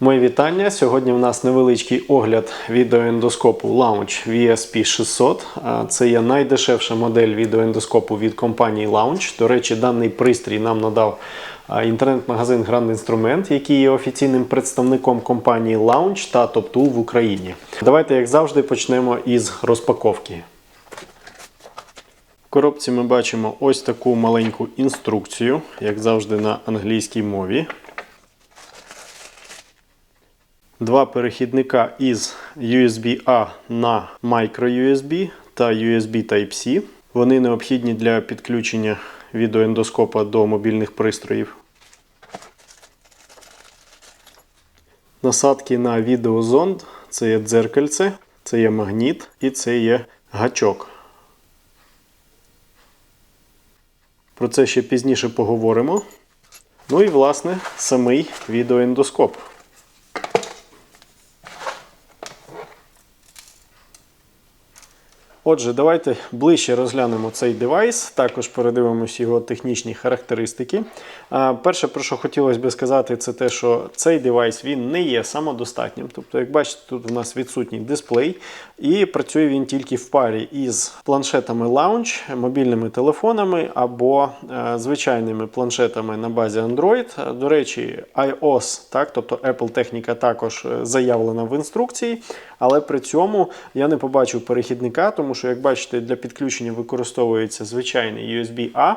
Мої вітання. Сьогодні в нас невеличкий огляд відеоендоскопу Launch VSP 600. Це є найдешевша модель відеоендоскопу від компанії Launch. До речі, даний пристрій нам надав інтернет-магазин Grand Instrument, який є офіційним представником компанії Launch та TopTool в Україні. Давайте, як завжди, почнемо із розпаковки. В коробці ми бачимо ось таку маленьку інструкцію, як завжди на англійській мові. Два перехідника із USB-A на microUSB та USB Type-C. Вони необхідні для підключення відеоендоскопа до мобільних пристроїв. Насадки на відеозонд це є дзеркальце, це є магніт і це є гачок. Про це ще пізніше поговоримо. Ну і, власне, самий відеоендоскоп. Отже, давайте ближче розглянемо цей девайс, також передивимось його технічні характеристики. Перше, про що хотілося би сказати, це те, що цей девайс він не є самодостатнім. Тобто, як бачите, тут у нас відсутній дисплей, і працює він тільки в парі із планшетами Launch, мобільними телефонами або е, звичайними планшетами на базі Android. До речі, iOS, так, тобто Apple техніка також е, заявлена в інструкції, але при цьому я не побачив перехідника, тому як бачите, для підключення використовується звичайний USB-A.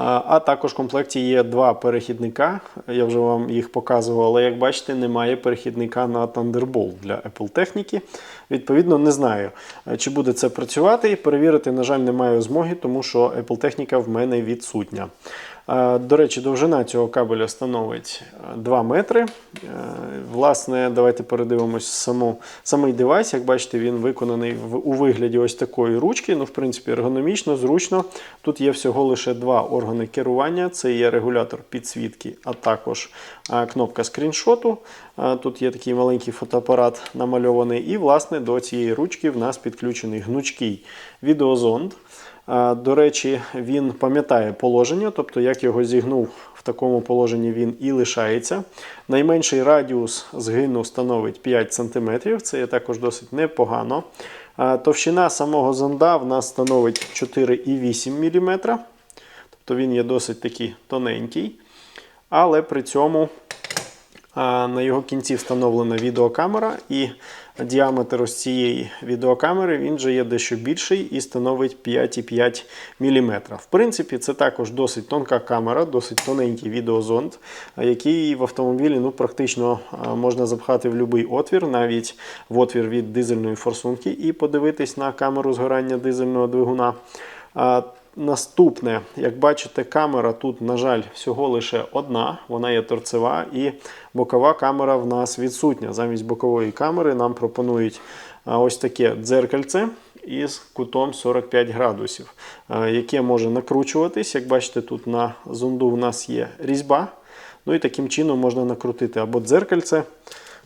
А також в комплекті є два перехідника. Я вже вам їх показував, але як бачите, немає перехідника на Thunderbolt для Apple техніки. Відповідно, не знаю, чи буде це працювати. Перевірити, на жаль, не маю змоги, тому що Apple техніка в мене відсутня. До речі, довжина цього кабеля становить 2 метри. Власне, давайте передивимось саму, самий девайс. Як бачите, він виконаний в, у вигляді ось такої ручки. Ну, в принципі, ергономічно, зручно. Тут є всього лише два органи керування: це є регулятор підсвітки, а також кнопка скріншоту. Тут є такий маленький фотоапарат намальований. І, власне, до цієї ручки в нас підключений гнучкий відеозонд. До речі, він пам'ятає положення, тобто як його зігнув в такому положенні, він і лишається. Найменший радіус згину становить 5 см, це є також досить непогано. Товщина самого зонда в нас становить 4,8 мм, тобто він є досить такий тоненький. Але при цьому на його кінці встановлена відеокамера, і діаметр ось цієї відеокамери він же є дещо більший і становить 5,5 мм. В принципі, це також досить тонка камера, досить тоненький відеозонд, який в автомобілі ну, практично можна запхати в будь-який отвір, навіть в отвір від дизельної форсунки, і подивитись на камеру згорання дизельного двигуна. Наступне, як бачите, камера тут, на жаль, всього лише одна, вона є торцева, і бокова камера в нас відсутня. Замість бокової камери нам пропонують ось таке дзеркальце із кутом 45 градусів, яке може накручуватись. Як бачите, тут на зонду в нас є різьба. Ну і таким чином можна накрутити або дзеркальце,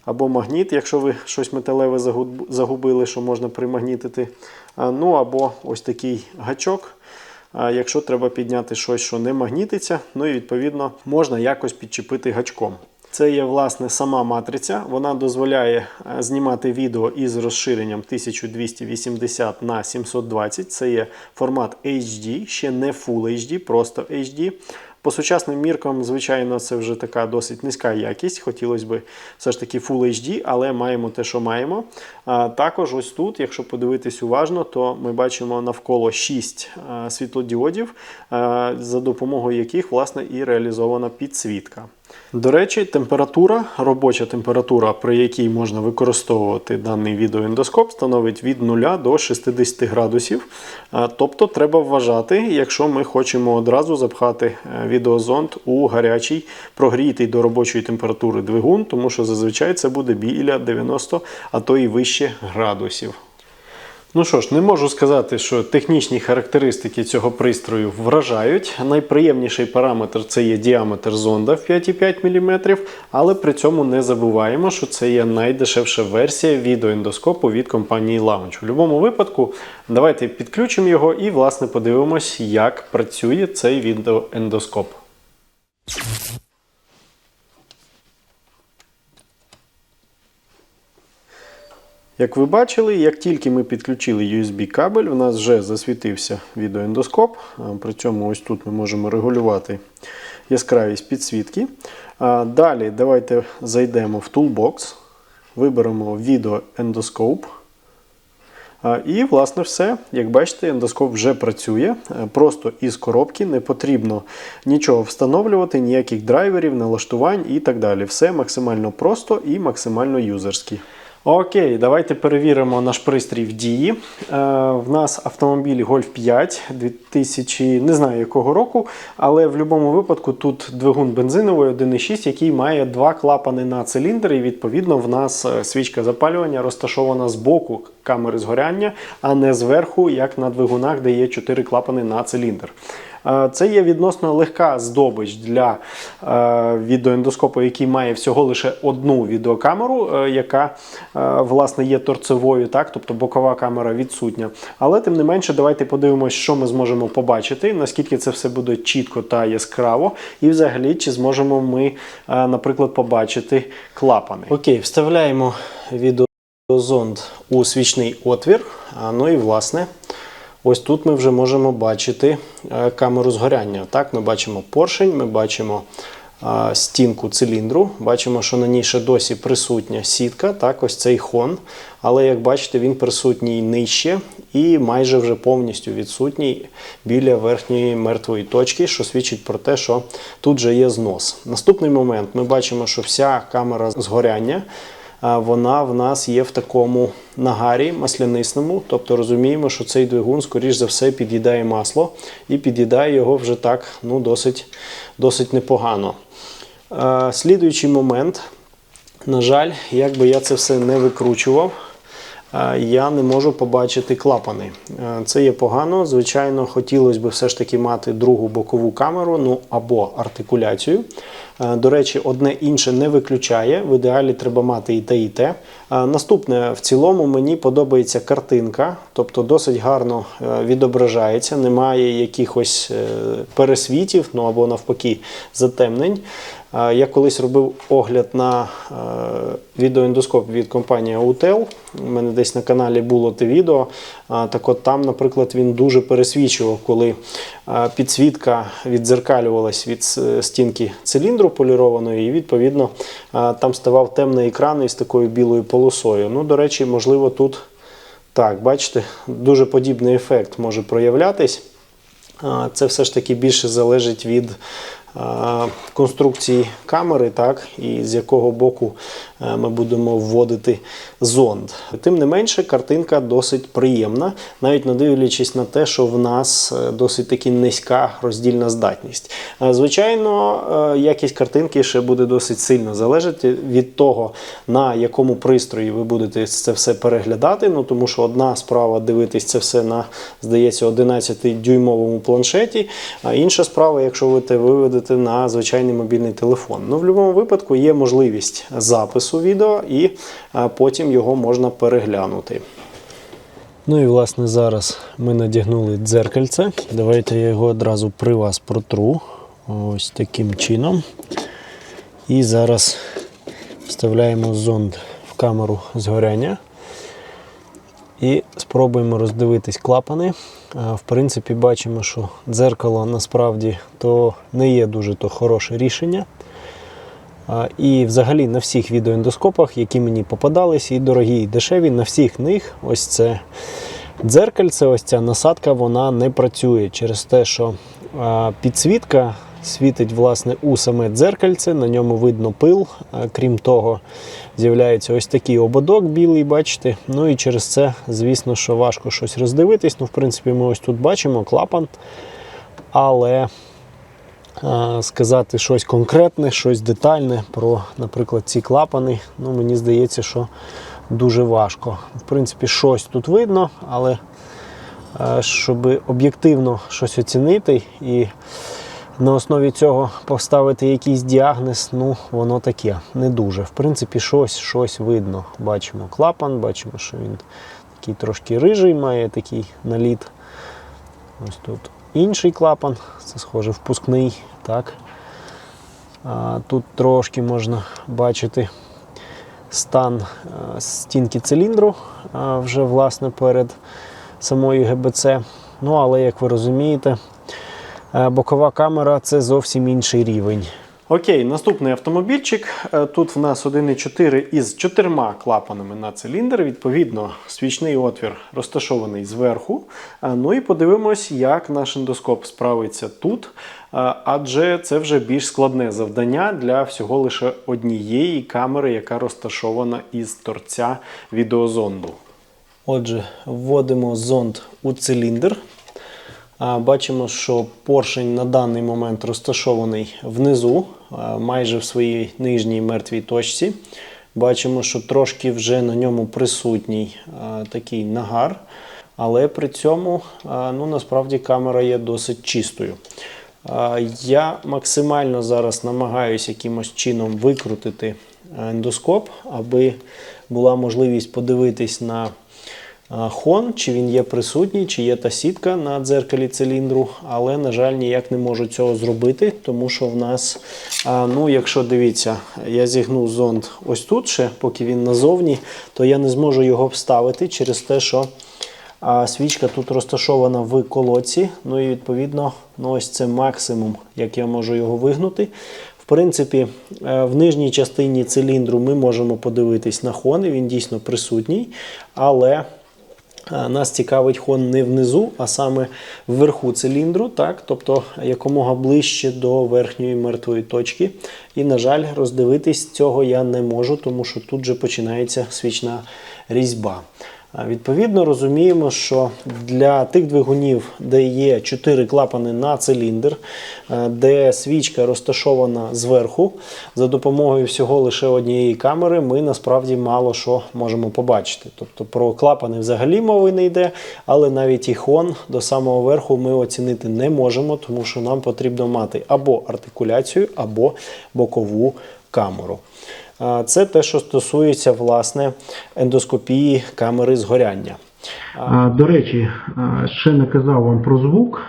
або магніт, якщо ви щось металеве загубили, що можна примагнітити. Ну або ось такий гачок. Якщо треба підняти щось, що не магнітиться, ну і відповідно можна якось підчепити гачком. Це є власне сама матриця. Вона дозволяє знімати відео із розширенням 1280 на 720. Це є формат HD, ще не Full HD, просто HD. По сучасним міркам, звичайно, це вже така досить низька якість. Хотілося б все ж таки Full HD, але маємо те, що маємо. А, Також ось тут, якщо подивитись уважно, то ми бачимо навколо 6 світлодіодів, за допомогою яких власне і реалізована підсвітка. До речі, температура, робоча температура, при якій можна використовувати даний відеоендоскоп, становить від 0 до 60 градусів. Тобто треба вважати, якщо ми хочемо одразу запхати відеозонд у гарячий, прогрітий до робочої температури двигун, тому що зазвичай це буде біля 90, а то і вище градусів. Ну що ж, не можу сказати, що технічні характеристики цього пристрою вражають. Найприємніший параметр це є діаметр зонда в 5,5 мм, але при цьому не забуваємо, що це є найдешевша версія відеоендоскопу від компанії Launch. У будь-якому випадку, давайте підключимо його і, власне, подивимось, як працює цей відеоендоскоп. Як ви бачили, як тільки ми підключили USB кабель, у нас вже засвітився відеоендоскоп. При цьому ось тут ми можемо регулювати яскравість підсвітки. Далі давайте зайдемо в Toolbox, виберемо відеоендоскоп. І, власне, все. Як бачите, ендоскоп вже працює. Просто із коробки не потрібно нічого встановлювати, ніяких драйверів, налаштувань і так далі. Все максимально просто і максимально юзерськи. Окей, давайте перевіримо наш пристрій в дії. Е, в нас автомобіль Golf 5 2000, не знаю якого року, але в будь-якому випадку тут двигун бензиновий 1.6, який має два клапани на циліндр, і відповідно в нас е, свічка запалювання розташована з боку камери згоряння, а не зверху, як на двигунах, де є чотири клапани на циліндр. Це є відносно легка здобич для е, відеоендоскопу, який має всього лише одну відеокамеру, е, яка е, власне є торцевою, так, тобто бокова камера відсутня. Але тим не менше, давайте подивимося, що ми зможемо побачити, наскільки це все буде чітко та яскраво, і взагалі, чи зможемо ми, наприклад, побачити клапани. Окей, вставляємо відеозонд у свічний отвір. Ну і власне. Ось тут ми вже можемо бачити е, камеру згоряння. Так, Ми бачимо поршень, ми бачимо е, стінку циліндру, бачимо, що на ній ще досі присутня сітка, так, ось цей хон. Але як бачите, він присутній нижче і майже вже повністю відсутній біля верхньої мертвої точки, що свідчить про те, що тут вже є знос. Наступний момент ми бачимо, що вся камера згоряння вона в нас є в такому нагарі маслянисному. Тобто розуміємо, що цей двигун, скоріш за все, під'їдає масло і під'їдає його вже так ну, досить, досить непогано. Слідуючий момент, на жаль, як би я це все не викручував. Я не можу побачити клапани. Це є погано. Звичайно, хотілося б все ж таки мати другу бокову камеру, ну або артикуляцію. Е, До речі, одне інше не виключає. В ідеалі треба мати і те, і те. Е, Наступне, в цілому, мені подобається картинка, тобто досить гарно е, відображається, немає якихось пересвітів, ну або навпаки затемнень. Я колись робив огляд на відеоендоскоп від компанії Autel. У мене десь на каналі було те відео. Так от там, наприклад, він дуже пересвічував, коли е, підсвітка віддзеркалювалась від стінки циліндру полірованої, і відповідно е, там ставав темний екран із такою білою полосою. Ну, до речі, можливо, тут так, бачите, дуже подібний ефект може проявлятись. Це все ж таки більше залежить від конструкції камери, так, і з якого боку е, ми будемо вводити зонд. Тим не менше, картинка досить приємна, навіть не дивлячись на те, що в нас е, досить таки низька роздільна здатність. Е, Звичайно, е, якість картинки ще буде досить сильно залежати від того, на якому пристрої ви будете це все переглядати. Ну тому що одна справа дивитись це все на, здається, 11-дюймовому планшеті, а інша справа, якщо ви те виведете на звичайний мобільний телефон. Ну, в будь-якому випадку є можливість запису відео і потім його можна переглянути. Ну і власне зараз ми надягнули дзеркальце. Давайте я його одразу при вас протру. Ось таким чином. І зараз вставляємо зонд в камеру згоряння. І спробуємо роздивитись клапани. В принципі, бачимо, що дзеркало насправді то не є дуже то хороше рішення. І взагалі на всіх відеоендоскопах, які мені попадались, і дорогі, і дешеві, на всіх них ось це дзеркальце, ось ця насадка, вона не працює через те, що підсвітка світить власне у саме дзеркальце, на ньому видно пил. Крім того, з'являється ось такий ободок білий, бачите. Ну і через це, звісно, що важко щось роздивитись. Ну, в принципі, ми ось тут бачимо клапан. Але сказати щось конкретне, щось детальне про, наприклад, ці клапани, ну, мені здається, що дуже важко. В принципі, щось тут видно, але щоб об'єктивно щось оцінити і на основі цього поставити якийсь діагноз, ну, воно таке, не дуже. В принципі, щось, щось видно. Бачимо клапан, бачимо, що він такий трошки рижий, має такий наліт. Ось тут інший клапан, це схоже впускний. Так. А, тут трошки можна бачити стан е, стінки циліндру е, вже власне перед самою ГБЦ. Ну, але як ви розумієте, е, бокова камера це зовсім інший рівень. Окей, наступний автомобільчик. Е, Тут в нас 1,4 із чотирма клапанами на циліндр. Відповідно, свічний отвір розташований зверху. Е, Ну і подивимось, як наш ендоскоп справиться тут. Е, Адже це вже більш складне завдання для всього лише однієї камери, яка розташована із торця відеозонду. Отже, вводимо зонд у циліндр. Бачимо, що поршень на даний момент розташований внизу, майже в своїй нижній мертвій точці. Бачимо, що трошки вже на ньому присутній такий нагар, але при цьому ну, насправді камера є досить чистою. Я максимально зараз намагаюся якимось чином викрутити ендоскоп, аби була можливість подивитись на хон, чи він є присутній, чи є та сітка на дзеркалі циліндру, але, на жаль, ніяк не можу цього зробити, тому що в нас, ну, якщо дивіться, я зігнув зонд ось тут ще, поки він назовні, то я не зможу його вставити через те, що свічка тут розташована в колодці. Ну і відповідно, ну, ось це максимум, як я можу його вигнути. В принципі, е, в нижній частині циліндру ми можемо подивитись на хон, і він дійсно присутній, але нас цікавить хон не внизу, а саме вверху циліндру, так? тобто якомога ближче до верхньої мертвої точки. І, на жаль, роздивитись цього я не можу, тому що тут же починається свічна різьба. Відповідно, розуміємо, що для тих двигунів, де є 4 клапани на циліндр, е, де свічка розташована зверху, за допомогою всього лише однієї камери, ми насправді мало що можемо побачити. Тобто про клапани взагалі мови не йде, але навіть і хон до самого верху ми оцінити не можемо, тому що нам потрібно мати або артикуляцію, або бокову камеру. Це те, що стосується власне ендоскопії камери згоряння. До речі, ще не казав вам про звук.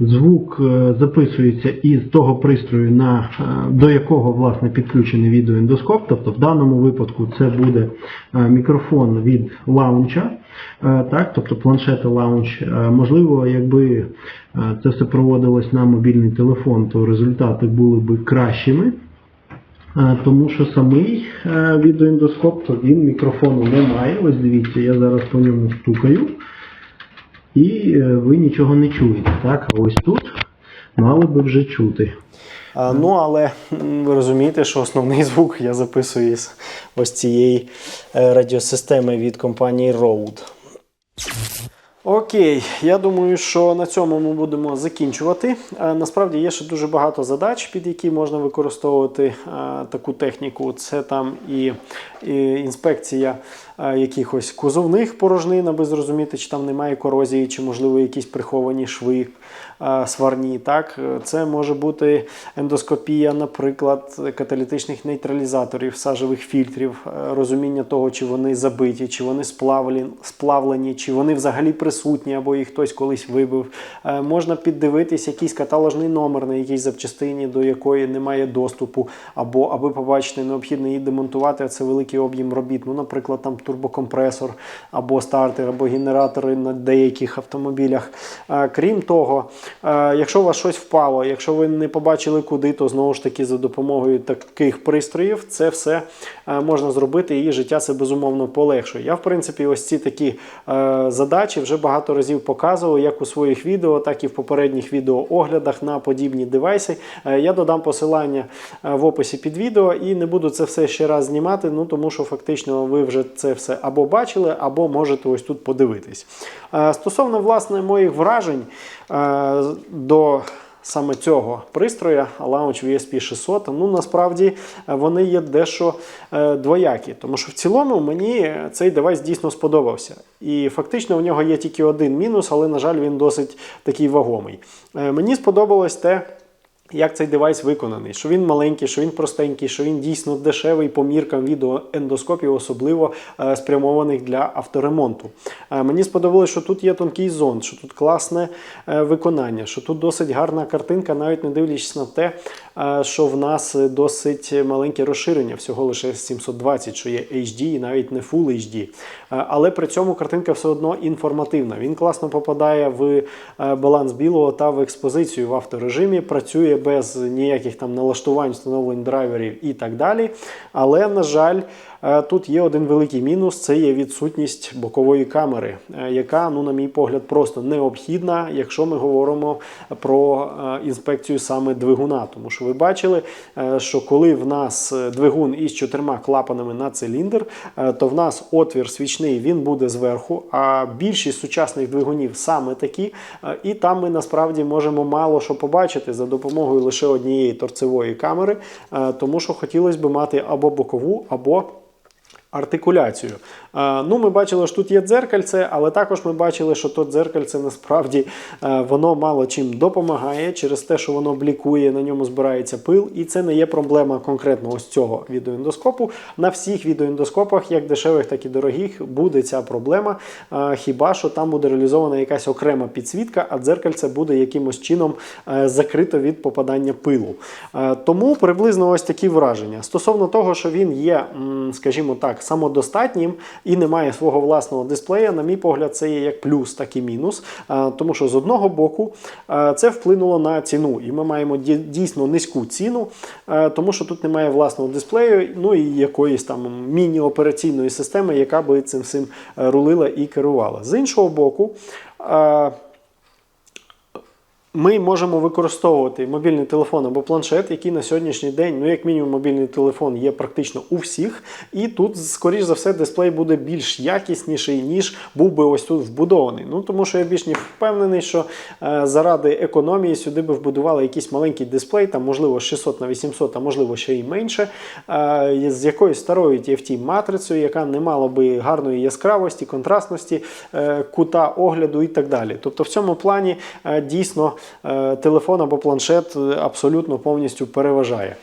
Звук е, записується із того пристрою, на, до якого власне підключений відеоендоскоп. Тобто в даному випадку це буде мікрофон від лаунча, так, тобто планшета лаунч. Можливо, якби це все проводилось на мобільний телефон, то результати були б кращими. Тому що самий е, відеоіндоскоп, то він мікрофону не має. Ось дивіться, я зараз по ньому стукаю. І е, ви нічого не чуєте. Так, ось тут мали би вже чути. А, Ну, але ви розумієте, що основний звук я записую з ось цієї е, радіосистеми від компанії Rode. Окей, я думаю, що на цьому ми будемо закінчувати. Е, Насправді є ще дуже багато задач, під які можна використовувати е, таку техніку. Це там і, і інспекція якихось кузовних порожнин, аби зрозуміти, чи там немає корозії, чи можливо якісь приховані шви е, сварні. Так? Е, Це може бути ендоскопія, наприклад, каталітичних нейтралізаторів, сажевих фільтрів, е, розуміння того, чи вони забиті, чи вони сплавлені, чи вони взагалі присутні, або їх хтось колись вибив. Е, Можна піддивитись якийсь каталожний номер на якійсь запчастині, до якої немає доступу, або аби побачити, необхідно її демонтувати, а це великий об'єм робіт. Ну, наприклад, там турбокомпресор, або стартер, або генератори на деяких автомобілях. Е, Крім того, е, якщо у вас щось впало, якщо ви не побачили куди, то знову ж таки за допомогою таких пристроїв це все е, можна зробити, і життя це безумовно полегшує. Я, в принципі, ось ці такі задачі вже багато разів показував, як у своїх відео, так і в попередніх відеооглядах на подібні девайси. Я додам посилання в описі під відео і не буду це все ще раз знімати, ну тому що фактично ви вже це все або бачили, або можете ось тут подивитись. Е, Стосовно власне моїх вражень е, до саме цього пристроя Launch VSP 600, ну насправді е, вони є дещо двоякі, тому що в цілому мені цей девайс дійсно сподобався. І фактично в нього є тільки один мінус, але, на жаль, він досить такий вагомий. Мені сподобалось те. Як цей девайс виконаний, що він маленький, що він простенький, що він дійсно дешевий по міркам відеоендоскопів, особливо е, спрямованих для авторемонту. Е, мені сподобалось, що тут є тонкий зонд, що тут класне е, виконання, що тут досить гарна картинка, навіть не дивлячись на те, що в нас досить маленьке розширення, всього лише 720, що є HD і навіть не Full HD. Е, Але при цьому картинка все одно інформативна. Він класно попадає в е, баланс білого та в експозицію в авторежимі, працює без ніяких там налаштувань, встановлень драйверів і так далі. Але, на жаль, Е, Тут є один великий мінус: це є відсутність бокової камери, е, яка, ну, на мій погляд, просто необхідна, якщо ми говоримо про е, інспекцію саме двигуна. Тому що ви бачили, е, що коли в нас е, двигун із чотирма клапанами на циліндр, е, то в нас отвір свічний він буде зверху. А більшість сучасних двигунів саме такі, Е, і там ми насправді можемо мало що побачити за допомогою лише однієї торцевої камери, е, тому що хотілося б мати або бокову, або артикуляцію. Е, Ну, ми бачили, що тут є дзеркальце, але також ми бачили, що то дзеркальце насправді е, воно мало чим допомагає через те, що воно блікує, на ньому збирається пил, і це не є проблема конкретно ось цього відеоіндоскопу. На всіх відеоіндоскопах, як дешевих, так і дорогих, буде ця проблема. Е, Хіба що там буде реалізована якась окрема підсвітка, а дзеркальце буде якимось чином закрито від попадання пилу. Тому приблизно ось такі враження. Стосовно того, що він є, скажімо так, самодостатнім і не має свого власного дисплея, на мій погляд, це є як плюс, так і мінус. Е, Тому що з одного боку е, це вплинуло на ціну, і ми маємо дійсно низьку ціну, е, тому що тут немає власного дисплею, ну і якоїсь там міні-операційної системи, яка би цим всім рулила і керувала. З іншого боку, ми можемо використовувати мобільний телефон або планшет, який на сьогоднішній день, ну як мінімум, мобільний телефон є практично у всіх. І тут, скоріш за все, дисплей буде більш якісніший, ніж був би ось тут вбудований. Ну тому що я більш ніж впевнений, що е, заради економії сюди би вбудували якийсь маленький дисплей, там можливо 600 на 800, а можливо ще й менше, е, з якоюсь старою TFT матрицею, яка не мала би гарної яскравості, контрастності, е, кута огляду і так далі. Тобто в цьому плані е, дійсно телефон або планшет е, абсолютно повністю переважає.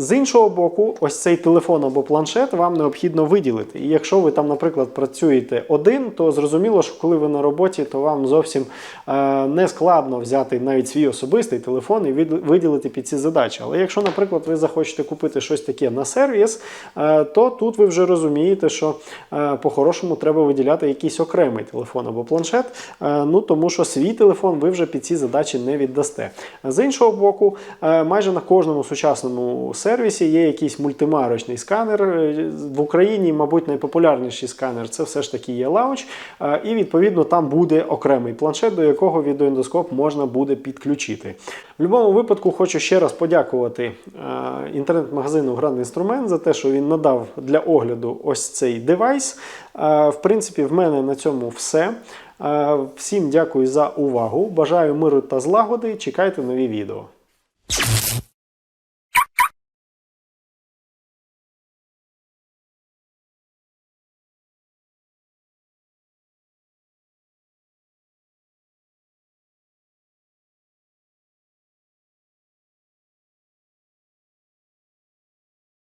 З іншого боку, ось цей телефон або планшет вам необхідно виділити. І якщо ви там, наприклад, працюєте один, то зрозуміло, що коли ви на роботі, то вам зовсім е, не складно взяти навіть свій особистий телефон і від- виділити під ці задачі. Але якщо, наприклад, ви захочете купити щось таке на сервіс, е, то тут ви вже розумієте, що е, по-хорошому треба виділяти якийсь окремий телефон або планшет, е, ну тому що свій телефон ви вже під ці задачі не віддасте. З іншого боку, е, майже на кожному сучасному сервісі є якийсь мультимарочний сканер. Е, В Україні, мабуть, найпопулярніший сканер це все ж таки є лаунч, е, і відповідно там буде окремий планшет, до якого відеоіндоскоп можна буде підключити. В будь-якому випадку хочу ще раз подякувати е, інтернет-магазину Гранд Інструмент за те, що він надав для огляду ось цей девайс. В принципі, в мене на цьому все. Всім дякую за увагу. Бажаю миру та злагоди. Чекайте нові відео.